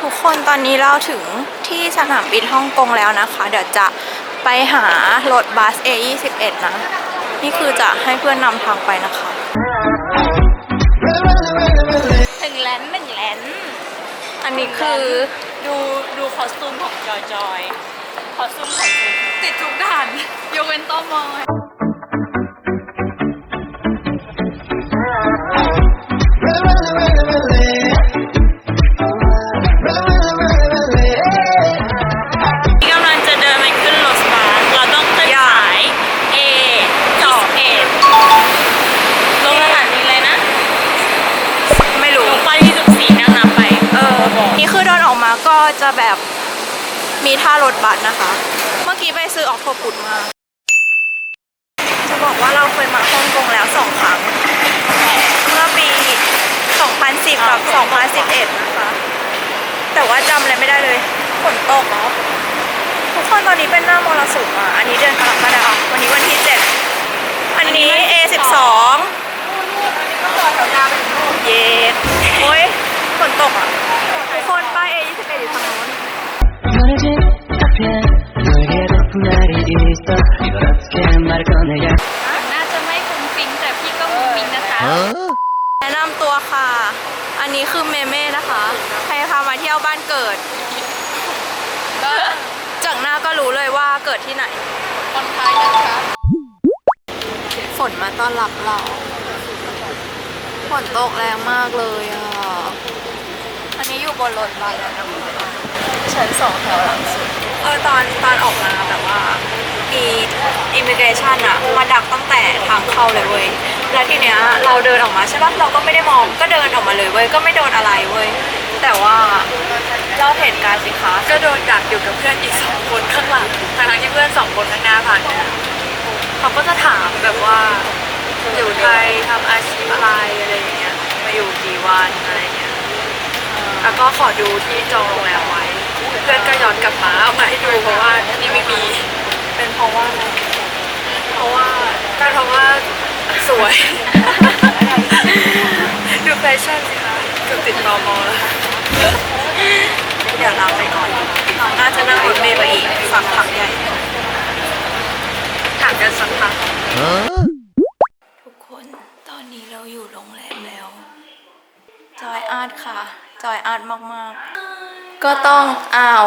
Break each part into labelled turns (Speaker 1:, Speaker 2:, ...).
Speaker 1: ทุกคนตอนนี้เราถึงที่สนามบินฮ่องกงแล้วนะคะ เดี๋ยวจะไปหารถบัส A21 นะ นี่คือจะให้เพื่อนนำทางไปนะคะหนึ่งแลนหนึ่งแลนอันนี้คือ
Speaker 2: ดูดูคอสตูมของจอยจอย ขอซุ่มของจูมติดทุกด่านยกเว้นต้อมอ ท่า
Speaker 1: รถบัสนะคะ เมื่อกี้ไปซื้อออกโทปุดมา จะบอกว่าเราเคยมาฮ่องกงแล้วสองครั้งเมื่อปี 2010 กับ 2011 นะคะ แต่ว่าจำอะไรไม่ได้เลยฝนตกเนาะทุกคนตอนนี้เป็นหน้ามรสุมอะ อันนี้เดือนกรกฎาคมวันนี้วันที่ 7 อันนี้ A12 เย็ดโอ้ยฝนตกอะ ทุกคนป้าย A21 อยู่ทางโน้น
Speaker 3: 있어 이걸 어떻게 말을 꺼내야
Speaker 2: น่าจะไม่ฟุ้งฟิ้งแต่พี่ก็ฟุ้งฟิ้งนะคะ
Speaker 1: แนะนำตัวค่ะ อันนี้คือเมเม่นะคะ ใครพามาเที่ยวบ้านเกิด ก็จากหน้าก็รู้เลยว่าเกิดที่ไหน
Speaker 2: คนไทยนะคะ
Speaker 1: ฝนมาต้อนรับเรา ฝนตกแรงมากเลยอ่ะ อันนี้อยู่บนรถบัสแล้วนะคะชั้นสองแถวหลังสุด เออตอนตอนออกมาแบบว่ามีอิมิเกรชันอะมาดักตั้งแต่ทางเข้าเลยเว้ยแล้วทีเนี้ยเราเดินออกมาใช่ปะเราก็ไม่ได้มองก็เดินออกมาเลยเว้ยก็ไม่โดนอะไรเว้ยแต่ว่าเราเหตุการณ์สิคะ
Speaker 2: ก็โดนดักอยู่กับเพื่อนอีกสองคนข้างหลังทั้งที่เพื่อนสองคนข้างหน้าผ่านเขาก็จะถามแบบว่าอยู่ไทยทำอาชีพอะไรอะไรอย่างเงี้ยมาอยู่กี่วันอะไรเงี้ยแล้วก็ขอดูที่จองโรงแรมไว้ พื่อนก็ย้อนกลับมาเอามาให้ดูเพราะว่านี่ไม่มี
Speaker 1: เป็นเพราะว่าอะไร
Speaker 2: เพราะว่าก็เพราะว่าสวย ดูแฟชั่นสิคะเกือบติดตอมอแล้ว
Speaker 1: เดี๋ยวเราไปก่อนเราน่าจะนั่งรถเมล์ไปอีกสักพักใหญ่
Speaker 2: ถามกันสักพัก
Speaker 1: ทุกคนตอนนี้เราอยู่โรงแรมแล้ว จอยอาร์ตค่ะ จอยอาร์ตมากๆ ก็ต้องอ้าว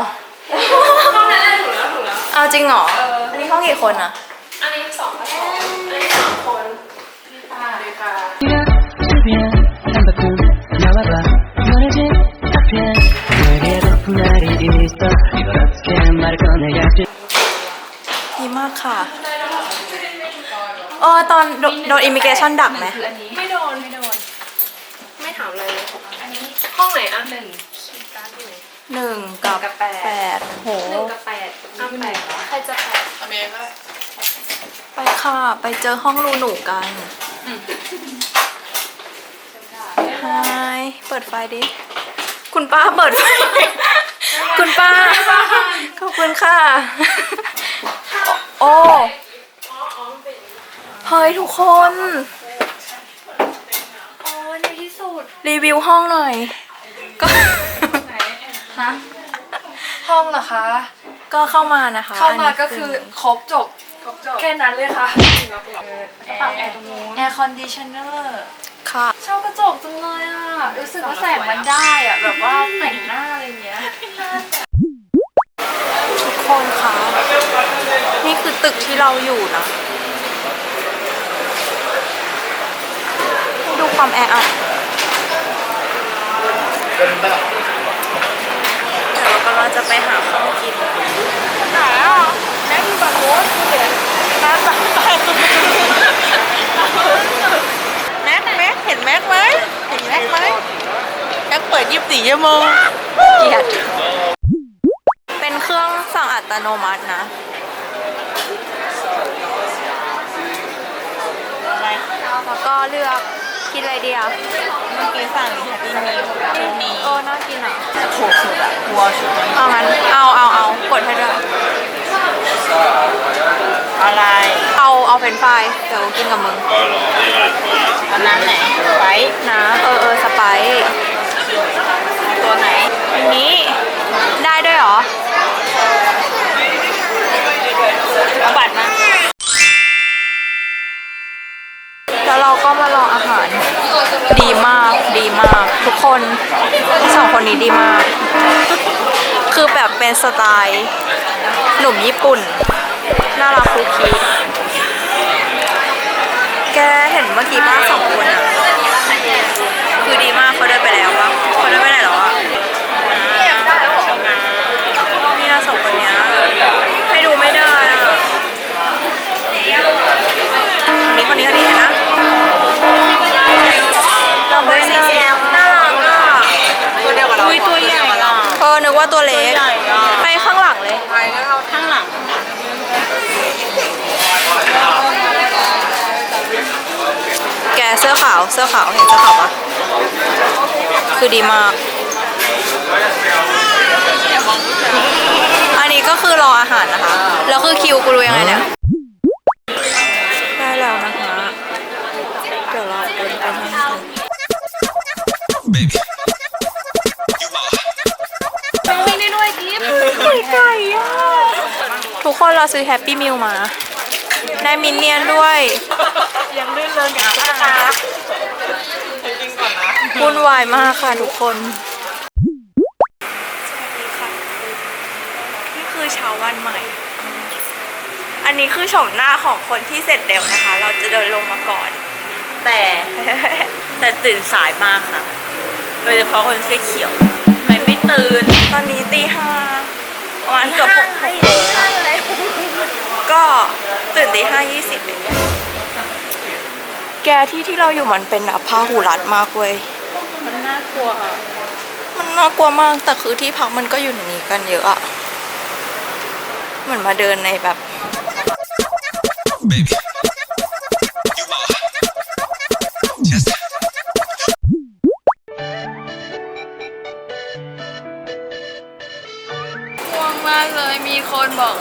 Speaker 1: เอาจริงเหรอ อันนี้ห้องกี่คนอะ
Speaker 2: อันนี้สองคนอันนี้สองคนพี่ตาเลยค่ะ
Speaker 3: 네가 준비한 한바꿈 나와봐 너네 집 앞에 너에게 덕분날이 있어 이걸 어떻게 말을 꺼내야 할지
Speaker 1: ดีมากค่ะเออตอนโดโดนอิมิเกชันดักไหม
Speaker 2: ไม่โดน ห้องไหนอะหนึ่ง
Speaker 1: หนึ่งกับ
Speaker 2: กับแปด
Speaker 1: แปดโห
Speaker 2: หนึ่งกับแปดอ้าวแปดใครจะแปดอเมริกา
Speaker 1: ไปค่ะ ไปเจอห้องรูหนูกันไฮเปิดไฟดิ คุณป้าเปิดไฟ คุณป้า ขอบคุณค่ะ โอ้ เฮ้ยทุกคน
Speaker 2: โอ้ในที่สุด
Speaker 1: รีวิวห้องหน่อย ก็
Speaker 2: ฮะห้องเหรอคะ
Speaker 1: ก็เข้ามานะคะ
Speaker 2: เข้ามา
Speaker 1: อันนี้
Speaker 2: ก็คือครบจบแค่นั้นเลยค่ะปรับแอร์ตรงนู้นแอร์คอนดิชเนอร์
Speaker 1: ค่ะ
Speaker 2: ชอบกระจกจังเลยอะ รู้สึกว่าแสงมันได้อะ แบบว่าแต่งหน้าอะไรเงี้ย
Speaker 1: ทุกคนคะนี่คือตึกที่เราอยู่นะ ดูความแออัด เดี๋ยวเรากำลังจะไปหาข้าวกินไหนอะแม่ที่บางโน้นคือเด็กแม่ตักแม็กแม็กเห็นแม็กไหมเห็นแม็กไหมแม็กเปิดยี่สิบสี่ชั่วโมงเกลียดเป็นเครื่องสั่งอัตโนมัตินะแล้วก็เลือก กินอะไรดีอะเมื่อกี้สั่งแฮปปี้มีชุดนี้โอ้น่ากินอะโหชุดอะวัวชุดเอางั้นเอาเอาเอากดให้ด้วย
Speaker 4: อะไร
Speaker 1: เอาเอาเป็นไฟรายเดี๋ยวกินกับมึง
Speaker 4: อันนั้นไหนไฟ
Speaker 1: นะเออเออสไปซ์
Speaker 4: ตัวไหน
Speaker 1: อันนี้ได้ด้วยเหรอ
Speaker 4: เอาบัตร
Speaker 1: แล้วเราก็มาลองอาหารดีมากดีมาก ทุกคนสองคนนี้ดีมาก คือแบบเป็นสไตล์หนุ่มญี่ปุ่น น่ารักคุกคีแกเห็นเมื่อกี้ป้าสองคนอะคือดีมากเขาเดินไปแล้ววะเขาเดินไปไหนหรอ
Speaker 4: ว
Speaker 1: อะ อะเออนึกว่าตัวเล็ก ไปข้างหลังเลย
Speaker 4: ไปแล้วเราข้างหลัง
Speaker 1: แกเสื้อขาวเสื้อขาวเห็นเสื้อขาวปะคือดีมาก อันนี้ก็คือรออาหารนะคะ แล้วคือคิวกูรู้ยังไงเนี่ย ทุกคนเราซื้อแฮปปี้มิลมา ได้มินเนี่ยนด้วย
Speaker 4: ยังลื่นเริงกับตุ๊กตากินก่อนนะ
Speaker 1: วุ่นวายมากค่ะทุกคนนี่คือเช้าวันใหม่ อันนี้คือชมหน้าของคนที่เสร็จเร็วนะคะ เราจะเดินลงมาก่อน
Speaker 4: แต่ แต่ตื่นสายมากค่ะ โดยเฉพาะคนเสื้อเขียวทำไมไม่ตื่น
Speaker 1: ตอนนี้ตีห้า ประมาณเกือบหกโมงก็ตื่นตีห้ายี่สิบเองแกที่ที่เราอยู่มันเป็นแบบพาหูรัดมากเว้ย
Speaker 4: มันน่ากลัวค่ะ
Speaker 1: มันน่ากลัวมาก แต่คือที่พักมันก็อยู่ในนี้กันเยอะอะเหมือนมาเดินในแบบ
Speaker 4: ง่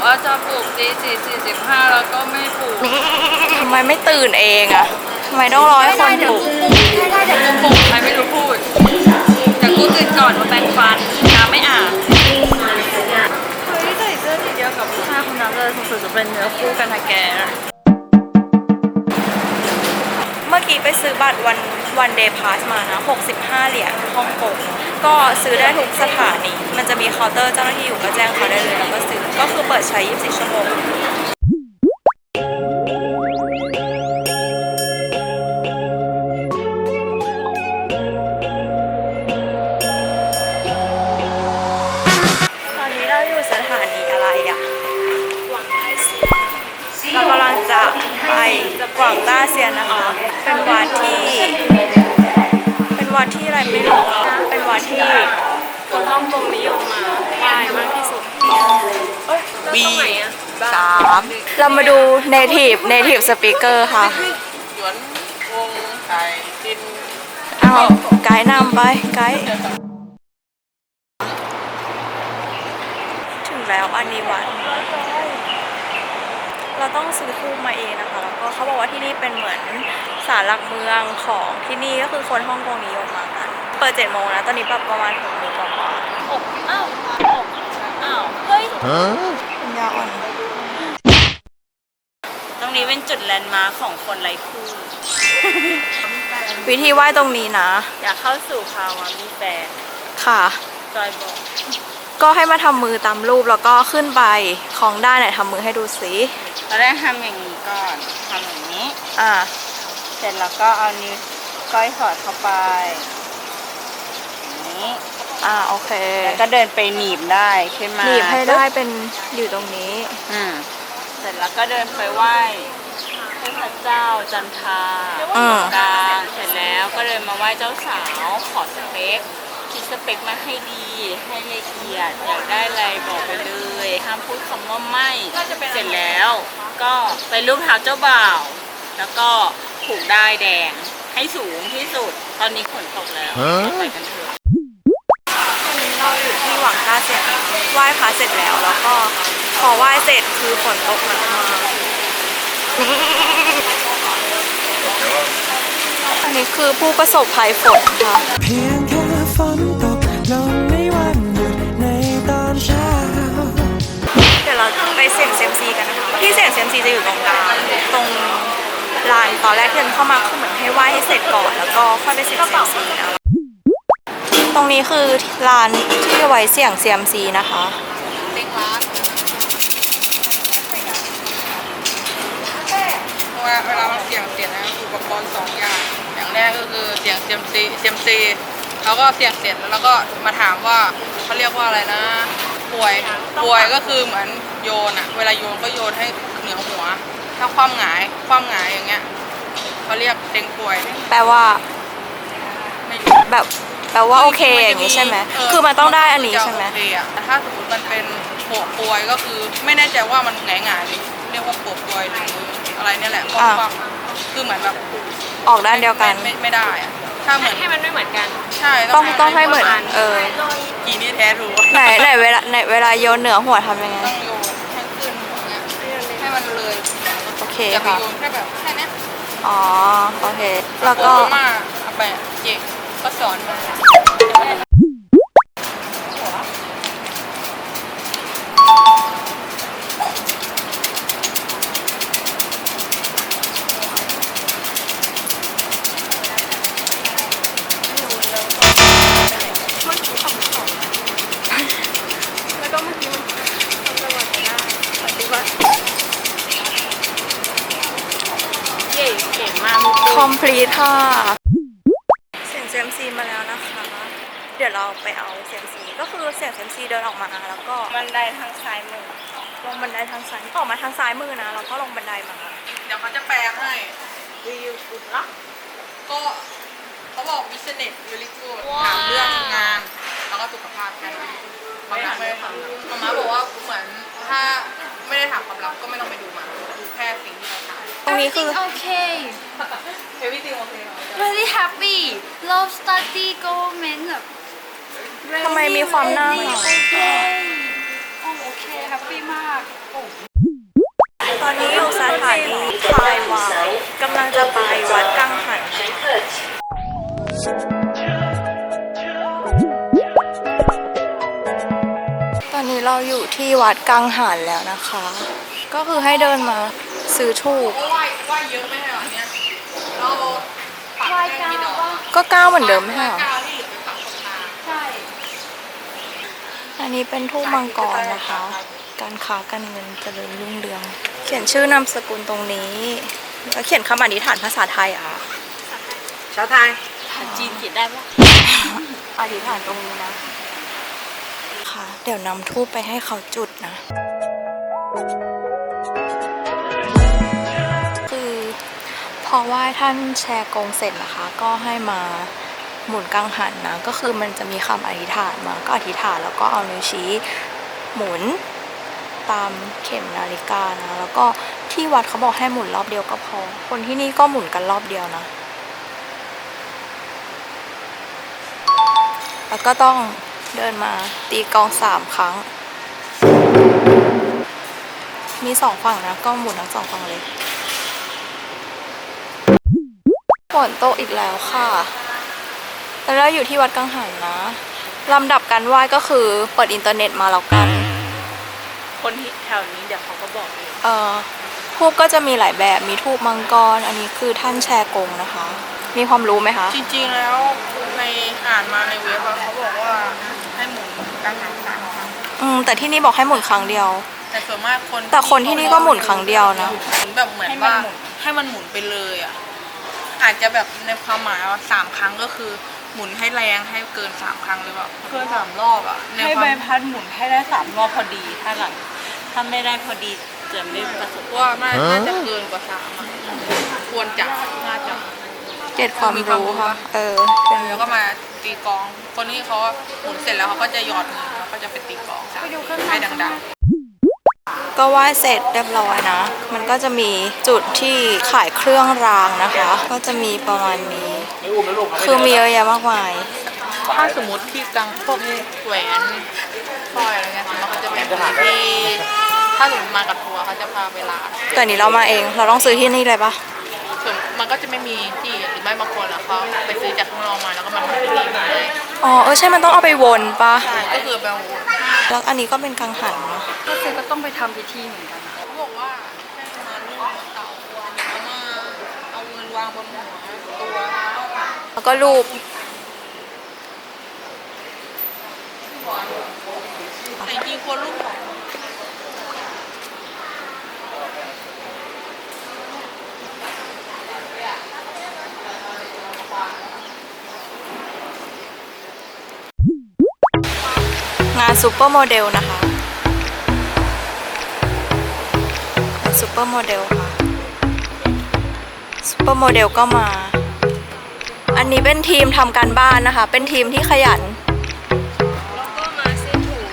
Speaker 4: ว่าจะปลุกตีสี่สี่สิบห้าแล้วก็ไม่ปลุก
Speaker 1: ทำไมไม่ตื่นเองอะทำไมต้องรอให้คนปลุก
Speaker 4: ได้เดี๋ยวกูปลุกใครไม่รู้พูดเดี๋ยวกูตื่นก่อนมาแปรงฟันน้ำไม่อาบเฮ้ยใส่เสื้อสีเดียวกับผู้ชายคนนั้นเลยสงสัยจะเป็นเนื้อคู่กันนะแก
Speaker 1: เมื่อกี้ไปซื้อบัตรวันวันเดย์พาสมานะ 65 เหรียญฮ่องกง ก็ซื้อได้ทุกสถานี มันจะมีเคาน์เตอร์เจ้าหน้าที่อยู่ก็แจ้งเขาได้เลยแล้วก็ซื้อ ก็คือเปิดใช้ 24 ชั่วโมงตอนนี้เราอยู่สถานีอะไรอะเรากำลังจะไปกวางต้าเซียนนะคะ เป็นวัดที่ วัดที่อะไรไม่รู้อะเป็นวัดที่
Speaker 4: คนฮ่องกงนิยมมาไหว้มากที่สุด
Speaker 1: บีสามเรามาดู native native speaker ค่ะ
Speaker 4: หยวนวงไทยจิน
Speaker 1: เอาไกด์นำไปไกด์ถึงแล้วอันนี้วัด เราต้องซื้อคู่มาเองนะคะแล้วก็เขาบอกว่าที่นี่เป็นเหมือนศาลหลักเมืองของที่นี่ก็คือคนฮ่องกงนิยมมากันเปิดเจ็ดโมงนะตอนนี้ประมาณหกโมงกว่า
Speaker 4: อกอ้าวอกอ้าวเฮ้ย
Speaker 1: ๆปัญญาอ่อน
Speaker 4: ตรงนี้เป็นจุดแลนด์มาร์คของคนไร้คู่
Speaker 1: วิธีไหว้ตรงนี้นะ
Speaker 4: อยากเข้าสู่ภาวะมีแฟน
Speaker 1: ค่ะ
Speaker 4: จอยบอก
Speaker 1: ก็ให้มาทำมือตามรูปแล้วก็ขึ้นไปของได้ไหนทำมือให้ดูสิ
Speaker 4: ตอนแรกทำอย่างนี้ก่อนทำอย่างนี้
Speaker 1: อ่า
Speaker 4: เสร็จแล้วก็เอานิ้วก้อยสอดเข้าไปอย่างนี้
Speaker 1: อ่าโอเค
Speaker 4: แล้วก็เดินไปหนีบได้ขึ้นมา
Speaker 1: หนีบให้ได้เป็นอยู่ตรงนี้
Speaker 4: อืมเสร็จแล้วก็เดินไปไหว้เทพเจ้าจันทรา
Speaker 1: อืม
Speaker 4: กลางเสร็จแล้วก็เดินมาไหว้เจ้าสาวขอสเปคคิด สเปคมาให้ดีให้ละเอียดอยากได้อะไรบอกไปเลยห้ามพูดคำว่าไม่เสร็จแล้ว ก็ไปรูปเท้าเจ้าบ่าวแล้วก็ผูกได้แดงให้สูงที่สุด ตอนนี้ฝนตกแล้วไปกันเถอะ
Speaker 1: เราอยู่ที่หวังตาเสร็ไหว้พระเสร็จแล้วแล้วก็ขอไหว้เสร็จคือฝนตกมากอันนี้คือผู้ประสบภัยฝนค่ะ
Speaker 3: นะ
Speaker 1: คะที่เสี่ยงเซมซีจะอยู่ตรงกลางตรงลานตอนแรกที่เดินเข้ามาคือเหมือนให้ไหว้ให้เสร็จก่อนแล้วก็ค่อยไปเสี่ยงเซยมซีนะตรงนี้คือลานที่ไว้เสี่ยงเซียมซีนะคะ
Speaker 4: เล็งร้า
Speaker 5: เราเสี่ยงเสียงนะอุปกรณ์สองอย่างอย่างแรกก็คือเสียงเซียมซีเซียมซีแล้วก็เสี่ยงเสร็จแล้วก็มาถามว่าเขาเรียกว่าอะไรนะ ป่วยป่วยก็คือเหมือนโยนอะเวลาโยนก็โยนให้เหนือหัว ถ้าคว่ำหงายคว่ำหงายอย่างเงี้ยเขาเรียกเต็งป่วย
Speaker 1: แปลว่า
Speaker 5: ไม่รู้
Speaker 1: แบบแปลว่าโอเคอย่างนี้ใช่ไหม
Speaker 5: เคื
Speaker 1: อมันต้องได้อันนี้ใช่ไหม
Speaker 5: จะโอเคอะแต่ถ้าสมมติมันเป็นโปะป่วยก็คือไม่แน่ใจว่ามันหงายหงายๆหรือเรียกว่าโปะป่วยหรืออะไรเนี่ยแหละคว่ำๆคือเหมือนแบบ
Speaker 1: ออกด้านเดียวกัน
Speaker 5: ไม่ไม่ได้อะ ถ้าเหมือน
Speaker 4: ให้มันไม่เหมือนกัน
Speaker 5: ใช่
Speaker 1: ต้องต้องให้เหมือน เออ
Speaker 5: กีนี่แท้ถูก
Speaker 1: ไหนไหนเวลาไหนเวลาโยนเหนือหัวทำยังไง
Speaker 5: ต้องโยนให้ขึ้นอย่างเงี้ยให้มันเลย
Speaker 1: โอเค
Speaker 5: อย่าไป
Speaker 1: ค่ะ
Speaker 5: โยนแค่แบบแค่เนี้ย
Speaker 1: อ๋อ โอเค แล้วก็
Speaker 5: โอมาเอาไปเจ๊ก็สอนมา
Speaker 1: พลีทค่ะ เสียงเซยมซีมาแล้วนะคะ เดี๋ยวเราไปเอาเสียงซีก็คือเสียงเซยมซีเดินออกมาแล้วก็
Speaker 4: บันไดทางซ้ายมือ
Speaker 1: ลงบันไดทางซ้ายออกมาทางซ้ายมือนะแล้วก็ลงบันไดมา
Speaker 5: เดี๋ยวเขาจะแปลให้
Speaker 4: วิวกุดละ
Speaker 5: ก็เขาบอก business very good ถามเรื่องงานแล้วก็สุขภาพแค่นั้นบางครั้งไม่ได้ถามมาม่าบอกว่าเหมือนถ้าไม่ได้ถามความลับก็ไม่ต้องไปดูมาดูแค่สิ่งที่เราถาม
Speaker 1: ตรงนี้คือ
Speaker 2: okay
Speaker 5: everything okay
Speaker 2: really happy love study government แบบ
Speaker 1: ทำไมมีความน่า
Speaker 2: really
Speaker 1: เหงา
Speaker 2: okay โอ้โอเค happy มาก
Speaker 1: ตอนนี้อยู่สถานีพายวายกำลังจะไปวัดกังหัน ตอนนี้เราอยู่ที่วัดกังหันแล้วนะคะ ก็คือให้เดินมา ซื้อถูก
Speaker 5: ก็ไหว้ไหว้เยอะไหมเหรอเนี่ยเราปักแค่กี่ดอก
Speaker 1: ก็ก้าวเหมือนเดิมไม่ใช่เหรอ
Speaker 5: เก้าที่เหลือไปปักตรงกลาง
Speaker 2: ใช่
Speaker 1: อันนี้เป็นทูปมังกรนะคะ การค้าการเงินเจริญรุ่งเรือง เขียนชื่อนามสกุลตรงนี้แล้วเขียนคำอธิษฐานภาษาไทยอะ
Speaker 5: ชาวไทย
Speaker 2: จีนเขียนได้ปะ
Speaker 1: อธิษฐานตรงนี้นะ ค่ะ เดี๋ยวนำทูปไปให้เขาจุดนะคื พอไหว้ท่านแชร์กงเสร็จนะคะ ก็ให้มาหมุนกังหันนะ ก็คือมันจะมีคำอธิษฐานมา ก็อธิษฐานแล้วก็เอานิ้วชี้หมุนตามเข็มนาฬิกานะ แล้วก็ที่วัดเขาบอกให้หมุนรอบเดียวก็พอ คนที่นี่ก็หมุนกันรอบเดียวนะ แล้วก็ต้องเดินมาตีกองสามครั้ง มีสองฝั่งนะกล้องหมุนทั้งสองฝั่งเลย ฝนตกอีกแล้วค่ะแล้วเราอยู่ที่วัดกังหันนะ ลำดับการไหว้ก็คือเปิดอินเทอร์เน็ตมาแล้วกัน
Speaker 4: คนที่แถวนี้เดี๋ยวเขาก็บอกเอง
Speaker 1: เอ่อทูบก็จะมีหลายแบบ มีทูบมังกร อันนี้คือท่านแชร์กงนะคะ มีความรู้ไหมคะ
Speaker 5: จริงๆแล้วในอ่านมาในเว็บอะเขาบอกว่าให้หมุนกังหันสามครั้ง
Speaker 1: อืม แต่ที่นี่บอกให้หมุนครั้งเดียว
Speaker 5: แต่ส่วนมากคน
Speaker 1: แต่คนที่นี่ก็หมุนครั้งเดียวนะ
Speaker 5: หมุนแบบเหมือนว่าให้มันหมุนไปเลยอะ อาจจะแบบในความหมายว่าสามครั้งก็คือหมุนให้แรงให้เกินสามครั้งหรือเปล่าเกินสามรอบอะใน
Speaker 4: ให้
Speaker 5: ควา
Speaker 4: ใบ
Speaker 5: ม
Speaker 4: พัดหมุนให้ได้สามรอบพอดี ถ้าหลังถ้าไม่ได้พอดีจะไม่ประสบ
Speaker 5: ว่าน่าน่าจะเกินกว่าสามอะควรจะน่าจะ
Speaker 1: เก็ดความรู้ค่ะ เออ
Speaker 5: แล้วก็มาตีกลอง คนนี้เขาหมุนเสร็จแล้วเขาก็จะหยอดมือแล้วก็จะไปตีกลองให้ดัง
Speaker 1: ก็ไหว้เสร็จเรียบร้อยนะ มันก็จะมีจุดที่ขายเครื่องรางนะคะ ก็จะมีประมาณนี้ คือมีเยอะแยะมากมาย
Speaker 5: ๆถ้าสมมติที่กลางพวกแหวนสร้อยอะไรเงี้ยมันก็จะเป็นที่ถ้าสมมติมากับทัวร์เขาจะพาไปร้าน
Speaker 1: แต่นี้เรามาเอง เราต้องซื้อที่นี่เลยปะ
Speaker 5: ส่วนมันก็จะไม่มีที่หรือไม่บางคนอะเขาไปซื้อจากข้างนอกมาแล้วก็มาทำพิธีมาเลย
Speaker 1: อ๋อเออใช่มันต้องเอาไปวนปะ
Speaker 5: ใช่ก็คือแบบ
Speaker 1: แล้วอันนี้ก็เป็นกังหันเนาะ
Speaker 2: ก็คือก็ต้องไปทำพิธีเหมือนกัน
Speaker 5: เขาบอกว่าให้มาลูกเต่าแล้วมาเอาเงินวางบนหัวตัวแล้วก็
Speaker 1: แล้วก็รูป
Speaker 5: แต่จริงๆควรลูกของ
Speaker 1: งานซูเปอร์โมเดลนะคะ ซูเปอร์โมเดลค่ะซูเปอร์โมเดลก็มา อันนี้เป็นทีมทำการบ้านนะคะ เป็นทีมที่ขยัน
Speaker 5: แล้วก็มาเส้นถูก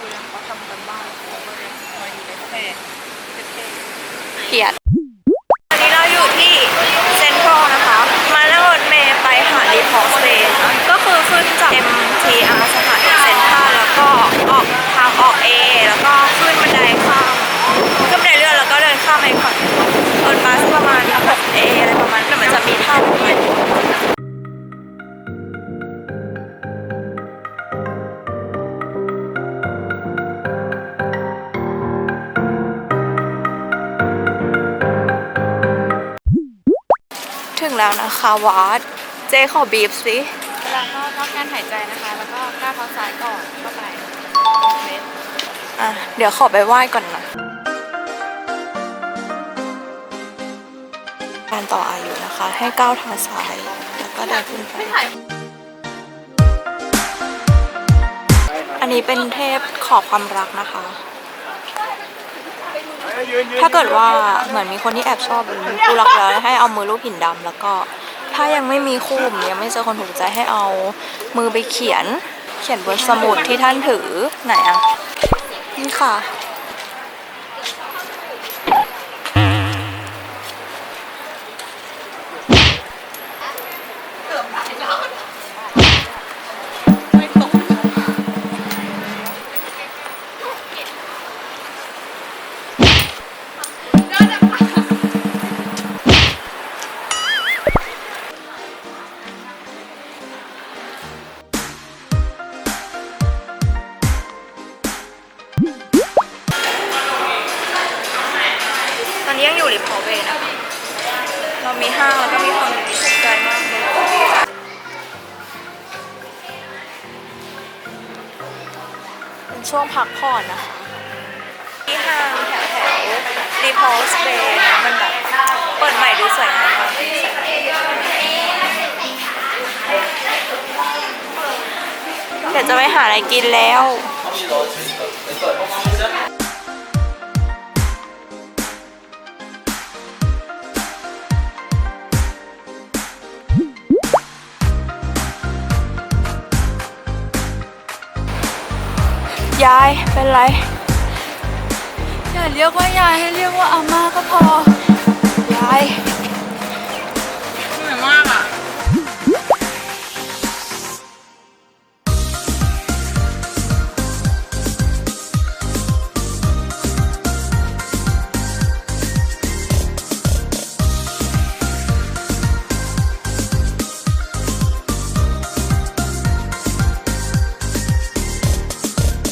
Speaker 5: เวลาเขาทำกันบ้านเขาก็จะมาอยู่ในแพร่เท่
Speaker 1: เขียนอั แล้วนะคะวัดเจขอบีบสิ
Speaker 2: เวลาก็ต้องการหายใจนะคะ แล้วก็ก้าวเท้าซ้ายก่อนเข้าไปเม็ด
Speaker 1: อะเดี๋ยวขอไปไหว้ก่อนนะการต่ออายุนะคะ ให้ก้าวเท้าซ้ายแล้วก็เดินขึ้นไปอันนี้เป็นเทพขอความรักนะคะ ถ้าเกิดว่าเหมือนมีคนที่แอบชอบหรือมีคู่รักแล้วให้เอามือลูปหินดำแล้วก็ถ้ายังไม่มีคู่ยังไม่เจอคนถูกใจให้เอามือไปเขียน เขียนบนสมุดที่ท่านถือไหนอะนี่ค่ะ อนนี้ยังอยู่ริมพอเวย์นะคะเรามีห้างแล้วก็มีความที่ถูกใจมากเลยเป็นช่วงพักผ่อนนะคะ ที่ห้างแถวแถวรีพอสเบย์มันแบบเปิดใหม่ดูสวยงามมากเดี๋ยวจะไปหาอะไรกินแล้ว ยายเป็นไร
Speaker 2: อย่าเรียกว่ายายให้เรียกว่าอาม่าก็พอ
Speaker 1: ยาย